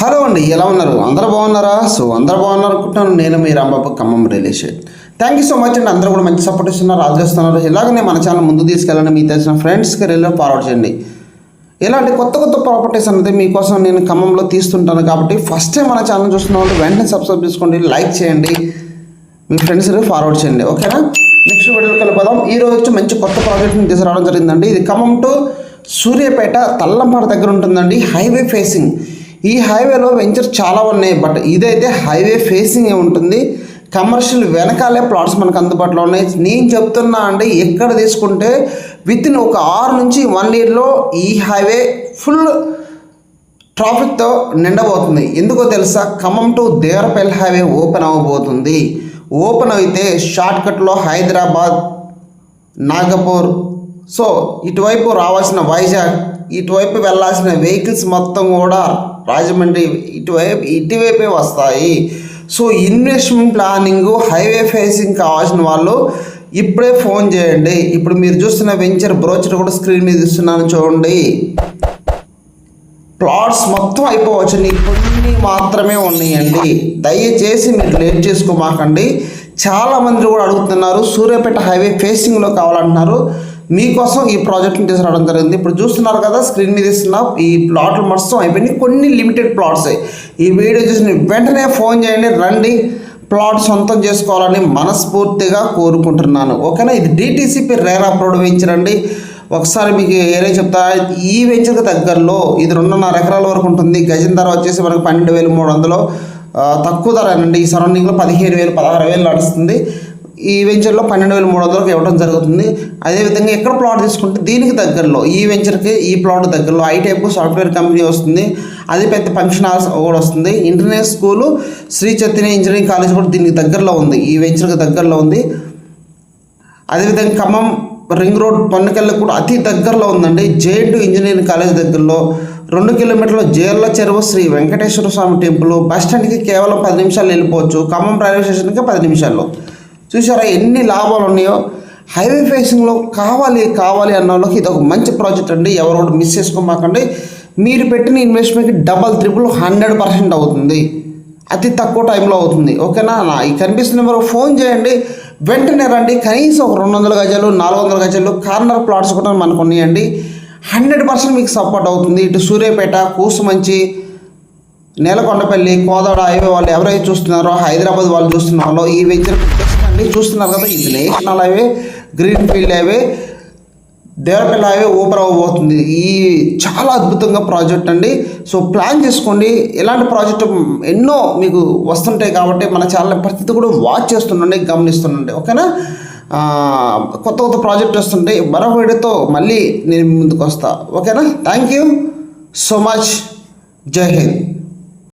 Hello అండి ఎలా ఉన్నారు? అందరూ బాగున్నారా? సో అందరూ బాగున్నారు అనుకుంటున్నాను నేను మీ Rambabu Khammam real estate thank you so much అండి. అందరూ కూడా మంచి సపోర్ట్ ఇస్తున్నారు ఆదరిస్తున్నారు ఇలాగనే మన ఛానల్ ముందు తీసుకెళ్ళండి మీకు తెలిసిన ఫ్రెండ్స్కి వెళ్ళి ఫార్వర్డ్ చేయండి. ఇలాంటి కొత్త కొత్త ప్రాపర్టీస్ అనేది మీకోసం నేను ఖమ్మంలో తీస్తుంటాను కాబట్టి ఫస్ట్ టైం మన ఛానల్ చూస్తున్న వాళ్ళు వెంటనే సబ్స్క్రైబ్ చేసుకోండి లైక్ చేయండి. మీ ఫ్రెండ్స్ ఫార్వర్డ్ చేయండి ఓకేనా నెక్స్ట్ వీడియోకి వెళ్ళిపోదాం. ఈ రోజు వచ్చి మంచి కొత్త ప్రాజెక్ట్ని తీసుకురావడం జరిగిందండి. ఇది ఖమ్మం టు సూర్యాపేట తల్లంపాడు దగ్గర ఉంటుందండి హైవే ఫేసింగ్ ఈ హైవేలో వెంచర్ చాలా ఉన్నాయి బట్ ఇదైతే హైవే ఫేసింగ్ ఉంటుంది. కమర్షియల్ వెనకాలే ప్లాట్స్ మనకు అందుబాటులో ఉన్నాయి. నేను చెప్తున్నా అండి ఎక్కడ తీసుకుంటే విత్ ఇన్ ఒక ఆరు నుంచి వన్ ఇయర్లో ఈ హైవే ఫుల్ ట్రాఫిక్తో నిండబోతుంది. ఎందుకో తెలుసా? Khammam to Devarapalli highway open అవ్వబోతుంది ఓపెన్ అయితే షార్ట్కట్లో హైదరాబాద్ నాగపూర్ సో ఇటువైపు రావాల్సిన వైజాగ్ ఇటువైపు వెళ్ళాల్సిన వెహికల్స్ మొత్తం కూడా రాజమండ్రి ఇటువైపు ఇటువైపే వస్తాయి. So investment planning highway facing కావాల్సిన వాళ్ళు ఇప్పుడే ఫోన్ చేయండి. ఇప్పుడు మీరు చూస్తున్న వెంచర్ బ్రోచర్ కూడా స్క్రీన్ మీద ఇస్తున్నాను చూడండి. ప్లాట్స్ మొత్తం అయిపోవచ్చు కొన్ని మాత్రమే ఉన్నాయండి. దయచేసి మీరు లేట్ చేసుకోమాకండి. చాలా మంది కూడా అడుగుతున్నారు సూర్యాపేట హైవే ఫేసింగ్లో కావాలంటున్నారు. మీకోసం ఈ ప్రాజెక్ట్ని తీసుకురావడం జరిగింది. ఇప్పుడు చూస్తున్నారు కదా స్క్రీన్ మీద ఇస్తున్న ఈ ప్లాట్లు మొత్తం అయిపోయినాయి. కొన్ని లిమిటెడ్ ప్లాట్స్ ఈ వీడియో చూసిన వెంటనే ఫోన్ చేయండి రండి. ప్లాట్ సొంతం చేసుకోవాలని మనస్ఫూర్తిగా కోరుకుంటున్నాను. ఓకేనా? ఇది డిటీసీపీ రేర్ అప్లోడ్ వేయించరండి ఒకసారి మీకు ఏరే చెప్తా ఈ వెంచర్కి దగ్గరలో ఇది రెండున్నర ఎకరాల వరకు ఉంటుంది. గజం ధర వచ్చేసి మనకు పన్నెండు వేలు మూడు వందలు. తక్కువ ధర అండి. ఈ సరౌండింగ్లో పదిహేను వేలు పదహారు వేలు నడుస్తుంది. ఈ వెంచర్లో పన్నెండు వేల మూడు వందలకు ఇవ్వడం జరుగుతుంది. అదేవిధంగా ఎక్కడ ప్లాట్ తీసుకుంటే దీనికి దగ్గరలో ఈ వెంచర్కి ఈ ప్లాట్ దగ్గరలో ఐ టైప్ సాఫ్ట్వేర్ కంపెనీ వస్తుంది. అది పెద్ద ఫంక్షన్ హాల్స్ కూడా వస్తుంది. International school Shri Chaitanya engineering college కూడా దీనికి దగ్గరలో ఉంది. ఈ వెంచర్కి దగ్గరలో ఉంది. అదేవిధంగా ఖమ్మం రింగ్ రోడ్ పొన్నకెళ్ళ కూడా అతి దగ్గరలో ఉందండి. జేఎన్టు ఇంజనీరింగ్ కాలేజ్ దగ్గరలో రెండు కిలోమీటర్ల జేర్ల చెరువు శ్రీ వెంకటేశ్వర స్వామి టెంపుల్ బస్ స్టాండ్కి కేవలం పది నిమిషాలు వెళ్ళిపోవచ్చు. ఖమ్మం రైల్వే స్టేషన్కి పది నిమిషాల్లో చూసారా ఎన్ని లాభాలు ఉన్నాయో? హైవే ఫేసింగ్లో కావాలి కావాలి అన్న వాళ్ళకి ఇది ఒక మంచి ప్రాజెక్ట్ అండి. ఎవరు కూడా మిస్ చేసుకోమాకండి. మీరు పెట్టిన ఇన్వెస్ట్మెంట్కి డబల్ త్రిపుల్ హండ్రెడ్ పర్సెంట్ అవుతుంది. అతి తక్కువ టైంలో అవుతుంది. ఓకేనా? నా ఈ కనిపిస్తున్న నెంబర్ ఫోన్ చేయండి. వెంటనే రండి. కనీసం ఒక రెండు వందల గజాలు నాలుగు వందల గజాలు కార్నర్ ప్లాట్స్ కూడా మనకు ఉన్నాయండి. హండ్రెడ్ పర్సెంట్ మీకు సపోర్ట్ అవుతుంది. ఇటు సూర్యాపేట కూసుమంచి నేలకొండపల్లి కోదాడ హైవే వాళ్ళు ఎవరైతే చూస్తున్నారో హైదరాబాద్ వాళ్ళు చూస్తున్న వాళ్ళు ఈ వెంచర్ అండి చూస్తున్నారు కదా ఇది national highway green field highway Devarapalli highway open అవ్వబోతుంది. ఈ చాలా అద్భుతంగా ప్రాజెక్ట్ అండి. సో ప్లాన్ చేసుకోండి. ఇలాంటి ప్రాజెక్ట్ ఎన్నో మీకు వస్తుంటాయి కాబట్టి మన ఛానల్ ప్రతిదీ కూడా వాచ్ చేస్తుండండి గమనిస్తుండండి. ఓకేనా? కొత్త కొత్త ప్రాజెక్ట్ వస్తుంటే మరొక వీడియోతో మళ్ళీ నేను ముందుకు వస్తా. ఓకేనా? థ్యాంక్ యూ సో మచ్ జై హింద్.